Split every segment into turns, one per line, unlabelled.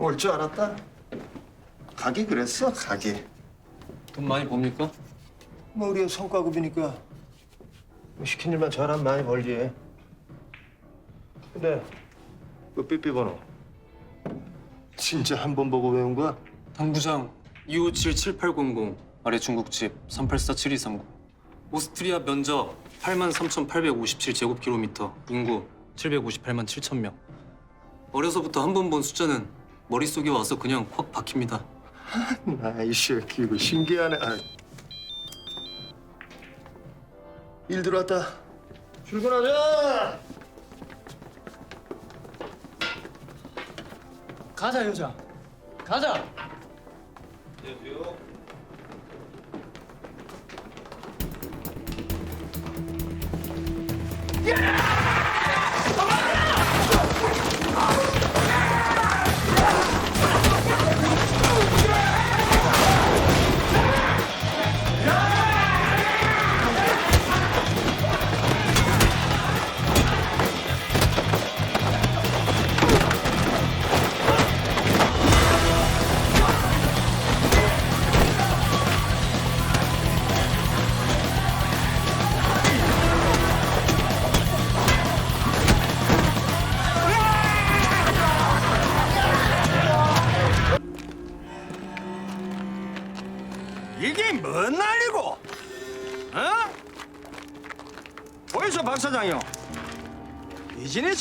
올 줄 알았다. 가기 그랬어, 가기.
돈 많이 법니까?
뭐 우리가 성과급이니까 뭐 시킨 일만 잘하면 많이 벌지. 근데 그 삐삐 번호 진짜 한 번 보고 외운 거야?
당부장 257-7800 아래 중국집 384-7230 오스트리아 면적 83,857제곱킬로미터 인구 758만 7천 명 어려서부터 한 번 본 숫자는 머릿속에 와서 그냥 확 박힙니다
나이 새끼 이거 신기하네. 아. 일 들어왔다. 출근하자.
가자 여자 가자
이게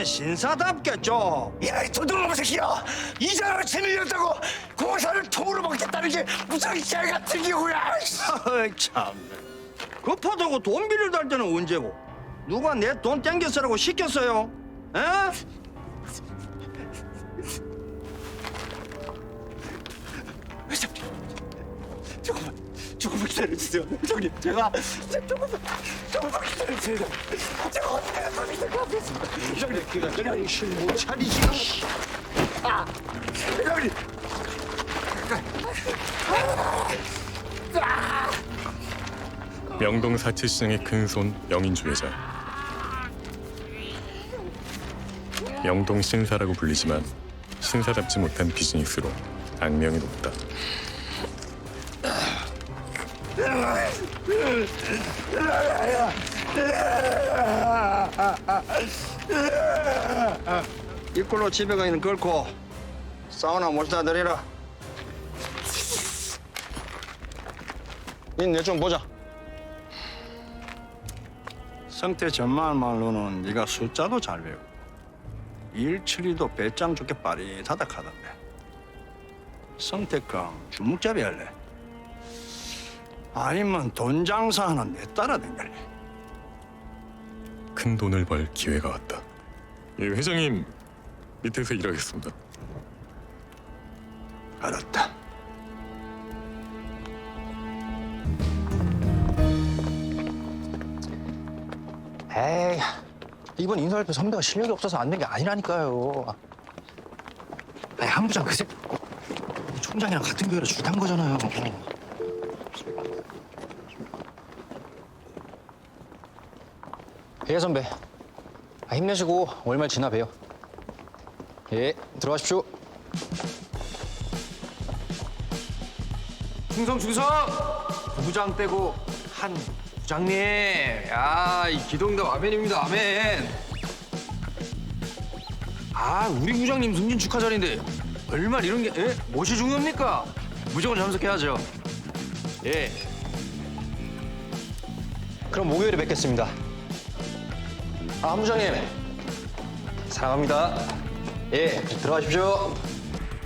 비즈니스는 신사답게 좀.
야, 이 도둑놈 새끼야! 이자를 채밀렸다고 공사를 통으로 먹겠다는 게 무슨 개 같은 경우야!
어이, 참. 급하다고 돈 빌려달 때는 언제고? 누가 내 돈 땡겨 쓰라고 시켰어요? 에?
조금만, 조금만 기다려주세요. 형님, 제가 조금만,
명동 사채시장의 큰손 영인주 회장. 명동 신사라고 불리지만 신사답지 못한 비즈니스로 악명이 높다.
이꼴로 집에 가 있는 걸고 사우나 모시다 드리라. 니내 좀 보자. 성태 전만 말로는 네가 숫자도 잘 배우고 일 처리도 배짱 좋게 빠릿하다 하던데. 성태강 주묵잡이 할래? 아니면 돈 장사하는 내 따라 댕길래?
큰 돈을 벌 기회가 왔다. 예, 회장님 밑에서 일하겠습니다.
알았다.
에이 이번 인사발표 선배가 실력이 없어서 안 된 게 아니라니까요 아니 한 부장 그새 총장이랑 같은 교회로 줄탄 거잖아요 예 선배 아, 힘내시고 월말 지나 봬요 예 들어가십시오
충성 충성! 부부장 빼고 한 부장님. 야, 이 기동대 아멘입니다. 아멘. 아, 우리 부장님 승진 축하 자리인데 얼마 이런 게 에? 무엇이 중요합니까? 무조건 참석해야죠. 예.
그럼 목요일에 뵙겠습니다 아 한부장님. 사랑합니다. 예 들어가십시오.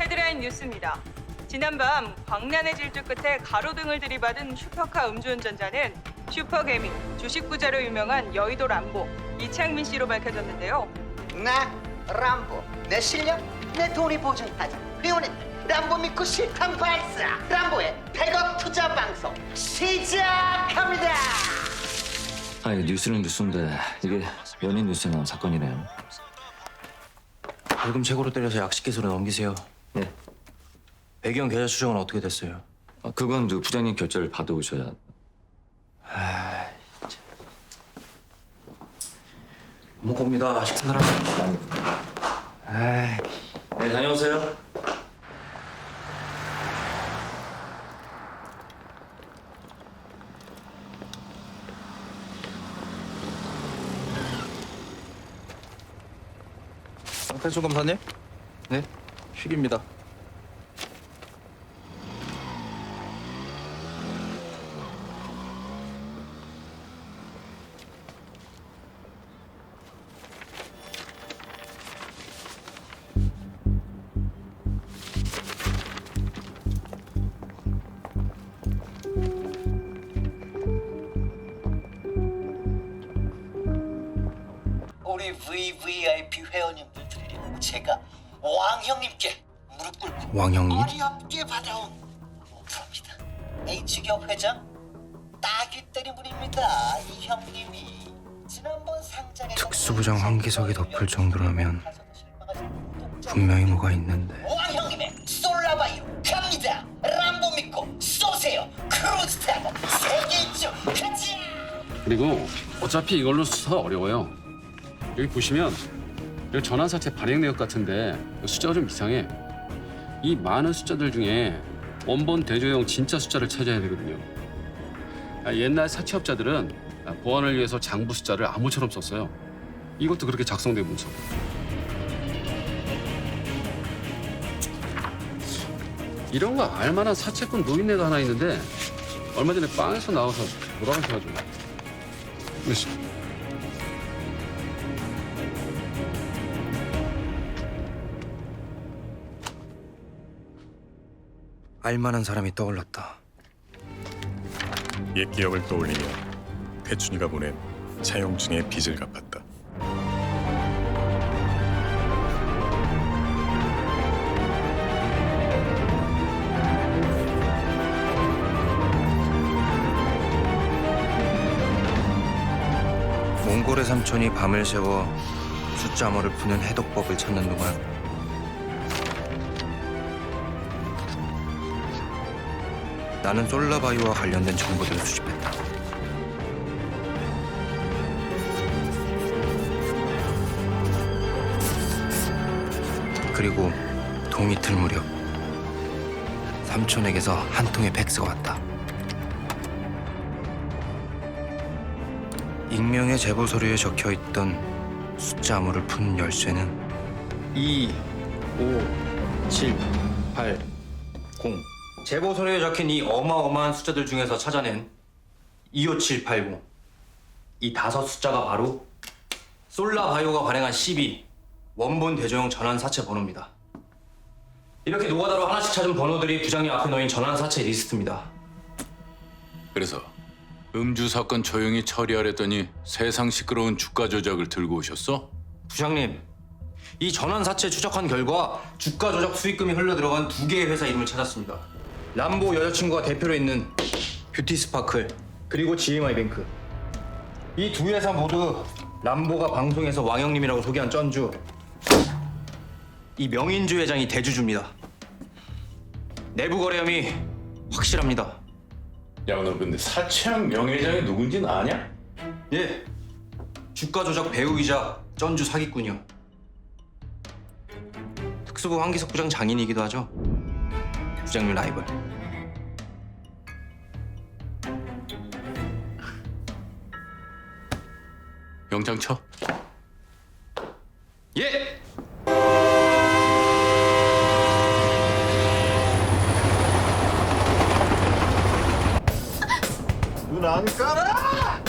헤드라인 뉴스입니다. 지난밤 광란의 질주 끝에 가로등을 들이받은 슈퍼카 음주운전자는 슈퍼개미, 주식 부자로 유명한 여의도 람보 이창민 씨로 밝혀졌는데요.
나 람보 내 실력 내 돈이 보증하자. 리오넷 람보 믿고 실탄 발사. 람보의 100억 투자 방송 시작합니다
아, 이거 뉴스는 뉴스인데 이게 연예 뉴스에 나온 사건이네요.
벌금 최고로 때려서 약식 기소로 넘기세요
예.
배경 계좌 추정은 어떻게 됐어요?
아, 그건 그 부장님 결제를 받아오셔야.
못 겁니다 식사 나라
네, 다녀오세요.
상태수 검사님? 네, fik입니다.
우리 VVIP 드리려고 제가 왕 형님께 무릎 꿇고
왕 형님?
어렵게 받아온 오프입니다. H기업 회장 딱이 때리물입니다. 이 형님이 지난번 상장에
특수부장 황기석이 덮을 정도라면 분명히 뭐가 있는데.
왕 형님의 솔라바이로 갑니다. 람보 믿고 쏘세요. 크루즈 타고 세계 일주 가자.
그리고 어차피 이걸로 수사 어려워요. 여기 보시면 전환사채 발행 내역 같은데 숫자가 좀 이상해. 이 많은 숫자들 중에 원본 대조형 진짜 숫자를 찾아야 되거든요. 아, 옛날 사채업자들은 아, 보안을 위해서 장부 숫자를 암호처럼 썼어요. 이것도 그렇게 작성된 문서. 이런 거 알만한 사채꾼 노인네가 하나 있는데 얼마 전에 빵에서 나와서 돌아가셔가지고.
알만한 사람이 떠올랐다.
옛 기억을 떠올리며 태춘이가 보낸 차용증의 빚을 갚았다.
몽골의 삼촌이 밤을 새워 숫자모를 푸는 해독법을 찾는 동안 나는 솔라바이와 관련된 정보들을 수집했다. 그리고 동이틀 무렵 삼촌에게서 한 통의 팩스가 왔다. 익명의 제보 서류에 적혀 있던 숫자모를 푼 열쇠는
2, 5, 7, 8, 0. 제보 서류에 적힌 이 어마어마한 숫자들 중에서 찾아낸 25780. 이 다섯 숫자가 바로 솔라바이오가 발행한 12 원본 대조형 전환 사채 번호입니다. 이렇게 노가다로 하나씩 찾은 번호들이 부장님 앞에 놓인 전환 사채 리스트입니다.
그래서 음주 사건 조용히 처리하랬더니 세상 시끄러운 주가 조작을 들고 오셨어?
부장님, 이 전환 사채 추적한 결과 주가 조작 수익금이 흘러 들어간 두 개의 회사 이름을 찾았습니다. 람보 여자친구가 대표로 있는 뷰티 스파클 그리고 GMI 뱅크. 이 두 회사 모두 람보가 방송에서 왕형님이라고 소개한 쩐주. 이 명인주 회장이 대주주입니다. 내부 거래함이 확실합니다.
야, 너 근데 사채랑 명예회장이 누군지는 아냐?
예, 주가 조작 배우이자 쩐주 사기꾼이요. 특수부 황기석 부장 장인이기도 하죠. 부장님 라이벌.
영장 쳐.
예.
눈 안 깔아!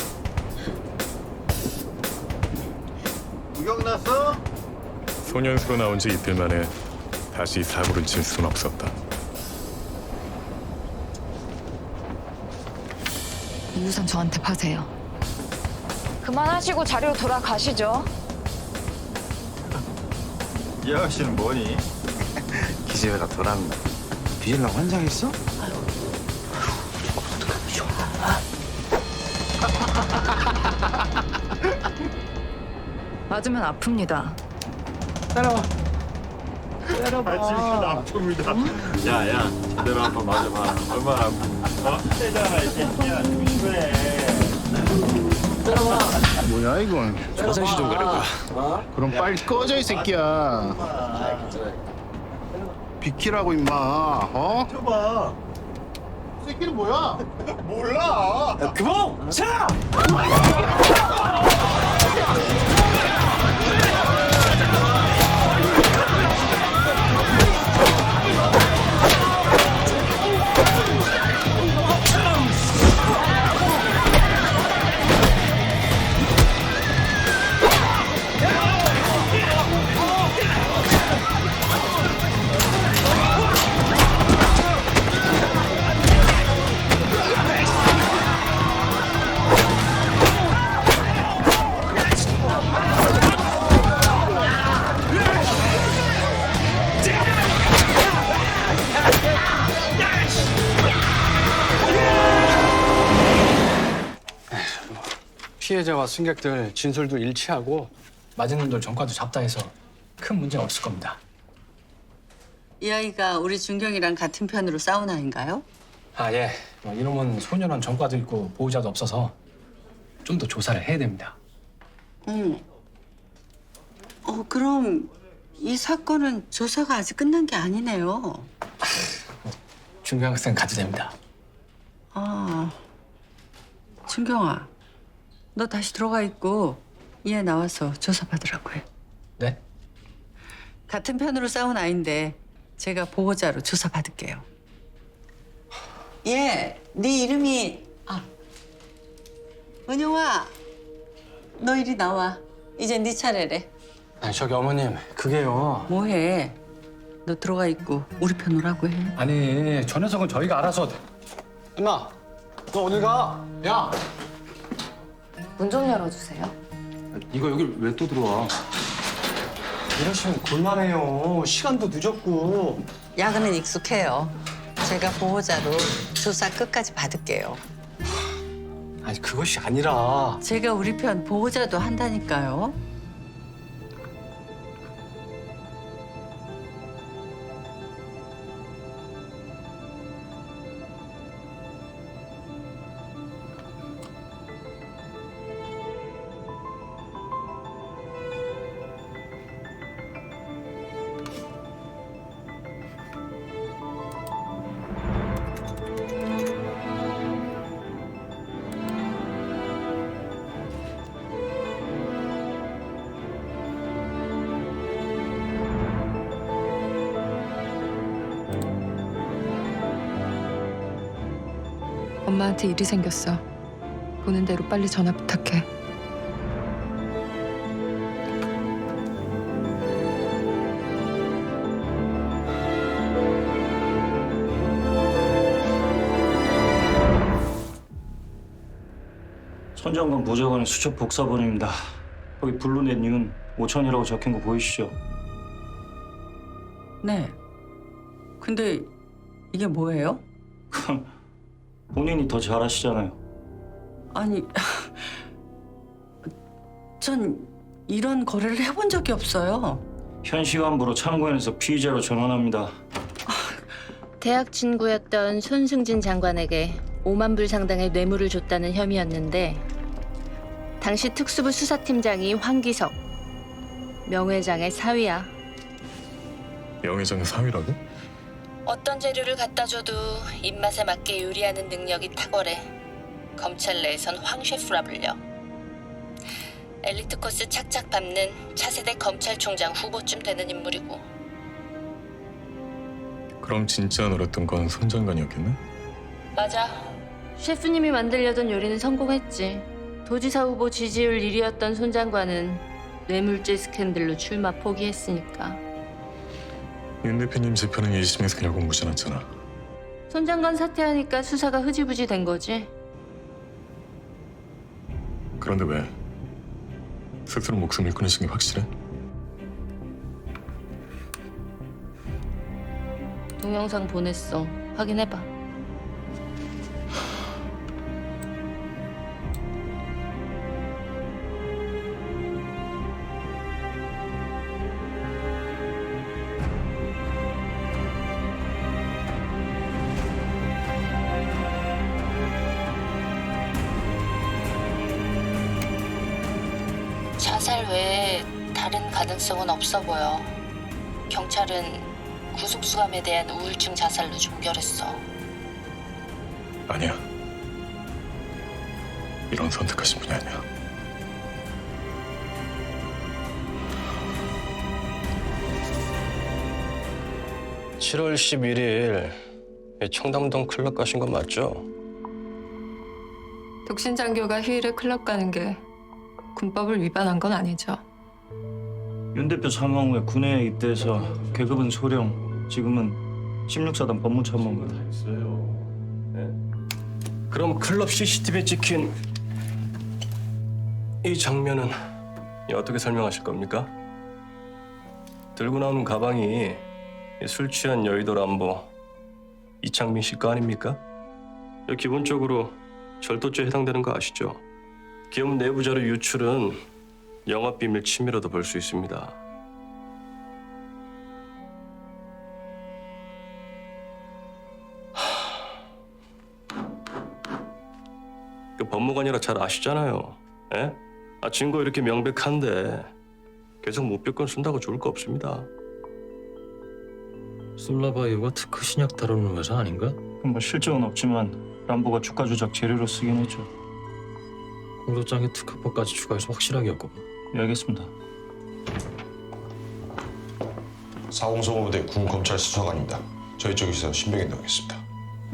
구경 났어?
소년수로 나온 지 이틀 만에 다시 사고를 칠 수는 없었다.
이 우선 저한테 파세요.
그만하시고 자리로 돌아가시죠.
이 아가씨는 뭐니?
기재회가 돌았나? 뒤질라고 환장했어?
맞으면 아픕니다.
아침부터 아픕니다. 야, 야, 제대로 한번 맞아봐. 얼마나 아픈지. 어? 세잖아, 이 새끼야. 그래.
뭐야 이건?
화장실 좀 가려고.
그럼 빨리 꺼져 이 새끼야. 비키라고 임마. 어?
봐.
이 새끼는 뭐야?
몰라.
그만! 차!
피해자와 승객들 진술도 일치하고 맞은 놈들 전과도 잡다 해서 큰 문제는 없을 겁니다.
이 아이가 우리 준경이랑 같은 편으로 싸운 아인가요?
아 예. 뭐 이놈은 소년원 전과도 있고 보호자도 없어서 좀 더 조사를 해야 됩니다.
어. 어, 그럼 이 사건은 조사가 아직 끝난 게 아니네요.
준경 학생 가도 됩니다.
아, 준경아, 너 다시 들어가 있고 얘 나와서 조사 받으라고 해.
네?
같은 편으로 싸운 아인데 제가 보호자로 조사 받을게요. 얘, 네 이름이 아, 은영아, 너 이리 나와. 이제 네 차례래.
아니 저기 어머님 그게요.
뭐해? 너 들어가 있고 우리 편으로 하고 해.
아니 저 녀석은 저희가 알아서. 엄마, 너 어딜 가? 야,
문 좀 열어주세요.
이거 여기 왜또 들어와? 이러시면 곤란해요. 시간도 늦었고.
야근은 익숙해요. 제가 보호자로 조사 끝까지 받을게요.
아니 그것이 아니라.
제가 우리 편 보호자도 한다니까요.
엄마한테 일이 생겼어. 보는 대로 빨리 전화 부탁해.
선장관 보좌관의 수첩 복사본입니다. 거기 블루넷 이윤 5천이라고 적힌 거 보이시죠?
네. 근데 이게 뭐예요?
본인이 더 잘하시잖아요.
아니, 전 이런 거래를 해본 적이 없어요.
현 시간부로 참고인에서 피의자로 전환합니다.
대학 친구였던 손승진 장관에게 5만 불 상당의 뇌물을 줬다는 혐의였는데 당시 특수부 수사팀장이 황기석 명회장의 사위야.
명예장의 사위라고?
어떤 재료를 갖다 줘도 입맛에 맞게 요리하는 능력이 탁월해. 검찰 내에선 황 셰프라 불려. 엘리트 코스 착착 밟는 차세대 검찰총장 후보쯤 되는 인물이고
그럼 진짜 노렸던 건 손 장관이었겠네?
맞아. 셰프님이 만들려던 요리는 성공했지. 도지사 후보 지지율 1위였던 손 장관은 뇌물죄 스캔들로 출마 포기했으니까.
윤 대표님 재판은 1심에서 그냥 공부지 않았잖아.
손 장관 사퇴하니까 수사가 흐지부지 된 거지.
그런데 왜? 스스로 목숨을 끊으신 게 확실해?
동영상 보냈어. 확인해봐. 자살 외에 다른 가능성은 없어 보여. 경찰은 구속수감에 대한 우울증 자살로 종결했어.
아니야. 이런 선택하신 분이 아니야.
칠월 11일 청담동 클럽 가신 거 맞죠?
독신 장교가 휴일에 클럽 가는 게 군법을 위반한 건 아니죠.
윤 대표 사망 후에 군에 입대해서 계급은 소령, 지금은 16사단 법무참모입니다.
그럼 클럽 CCTV에 찍힌 이 장면은 어떻게 설명하실 겁니까? 들고 나오는 가방이 술 취한 여의도 람보 이창민 씨 거 아닙니까? 기본적으로 절도죄 해당되는 거 아시죠?
기업 내부 자료 유출은 영업 비밀 침해로도 볼 수 있습니다. 그 법무관이라 잘 아시잖아요. 예? 아 증거 이렇게 명백한데 계속 무표건 쓴다고 좋을 거 없습니다.
솔라바이오가 특허 신약 다루는 회사 아닌가?
뭐 실적은 없지만 람보가 주가 조작 재료로 쓰긴 했죠.
공소장에 특허법까지 추가해서 확실하게 엮어.
예, 알겠습니다.
사공성호대 군검찰 수사관입니다. 저희 쪽에서 신병이 나오겠습니다.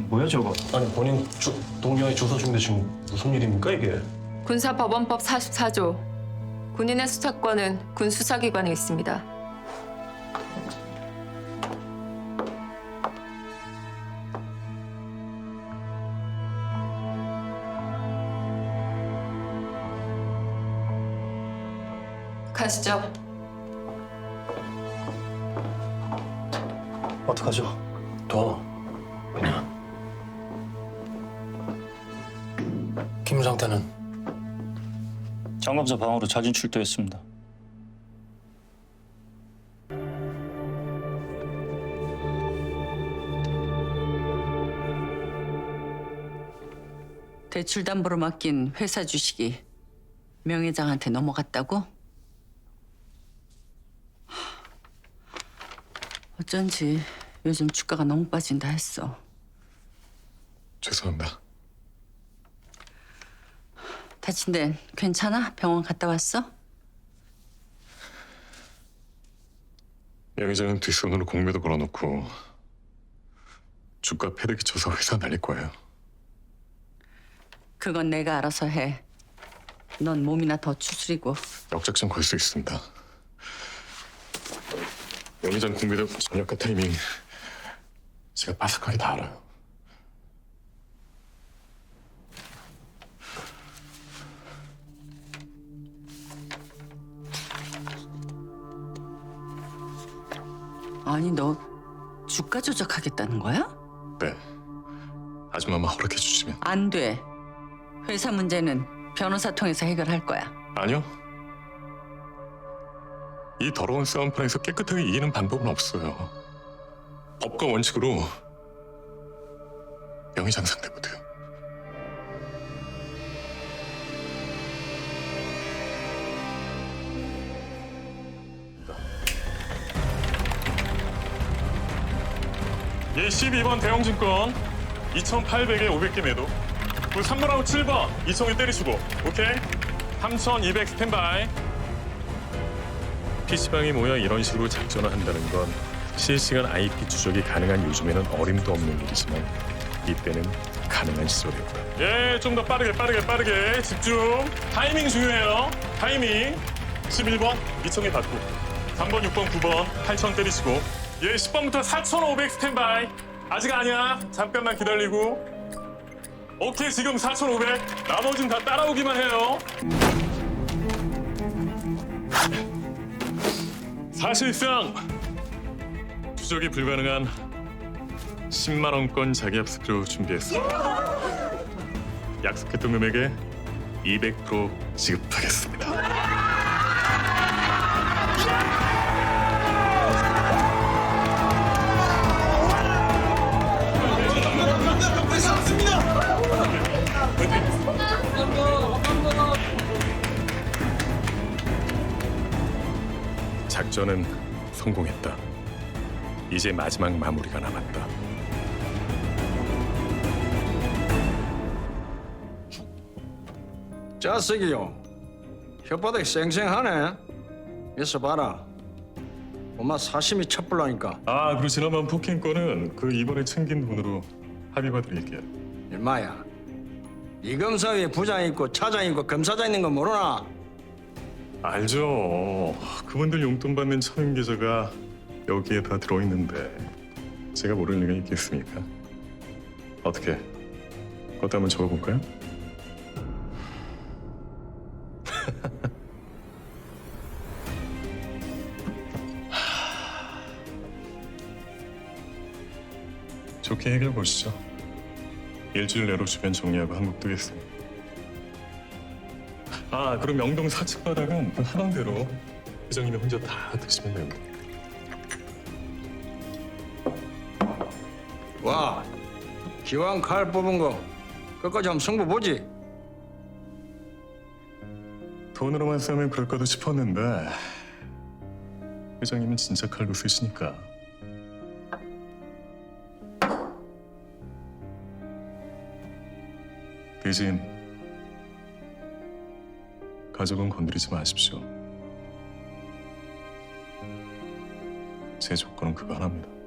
뭐야 저거?
아니 본인 주, 동료의 조사 중인데 지금 무슨 일입니까 이게?
군사법원법 44조. 군인의 수사권은 군 수사기관에 있습니다. 가시죠.
어떡하죠? 더 그냥 김 상태는
장검사 방으로 자진 출두했습니다.
대출 담보로 맡긴 회사 주식이 명 회장한테 넘어갔다고? 어쩐지 요즘 주가가 너무 빠진다 했어.
죄송합니다.
다친 데는 괜찮아? 병원 갔다 왔어?
명 회장은 뒷손으로 공매도 걸어놓고 주가 패대기 쳐서 회사 날릴 거예요.
그건 내가 알아서 해. 넌 몸이나 더 추스리고
역작전 걸 수 있습니다. 명 회장 공매도 전략과 타이밍 제가 바삭하게 다 알아요.
아니 너 주가 조작하겠다는 거야?
네. 아줌마만 허락해 주시면
안 돼. 회사 문제는 변호사 통해서 해결할 거야.
아니요. 이 더러운 싸움판에서 깨끗하게 이기는 방법은 없어요. 법과 원칙으로 명의장 상대도 돼요.
예, 12번 대형증권 2,800에 500개 매도. 그 3번하고 7번 2,000개 때리시고. 오케이? 3,200 스탠바이.
PC방이 모여 이런 식으로 작전을 한다는 건 실시간 IP 추적이 가능한 요즘에는 어림도 없는 일이지만 이때는 가능한 시절이었다.
예, 좀 더 빠르게 빠르게 빠르게 집중. 타이밍 중요해요. 타이밍. 11번 2,000개 받고. 3번, 6번, 9번 8,000 때리시고. 예, 10번부터 4,500 스탠바이. 아직 아니야. 잠깐만 기다리고. 오케이, 지금 4,500. 나머진 다 따라오기만 해요. 사실상 추적이 불가능한 10만 원권 자기압수표 준비했어. 약속했던 금액에 200% 지급하겠습니다.
작전은 성공했다. 이제 마지막 마무리가 남았다.
자식이요. 혓바닥이 쌩쌩하네. 있어 봐라. 엄마 사심이 첩불라니까.
아, 그리고 지난번 폭행 건은 그 이번에 챙긴 돈으로 합의봐 드릴게요.
얼마야? 이 검사 위에 부장 있고 차장 있고 검사장 있는 거 모르나?
알죠. 그분들 용돈 받는 차명 계좌가 여기에 다 들어있는데 제가 모를 리가 있겠습니까? 어떻게? 그것도 한번 적어볼까요? 좋게 해결 보시죠. 일주일 내로 주변 정리하고 한국 뜨겠습니다. 아 그럼 명동 사측 바닥은 그 하던 대로 회장님이 혼자 다 드시면 됩니다.
와, 기왕 칼 뽑은 거 끝까지 한번 승부 보지.
돈으로만 싸면 그럴까도 싶었는데 회장님은 진짜 칼도 쓰시니까 대신 가족은 건드리지 마십시오. 제 조건은 그거 하나입니다.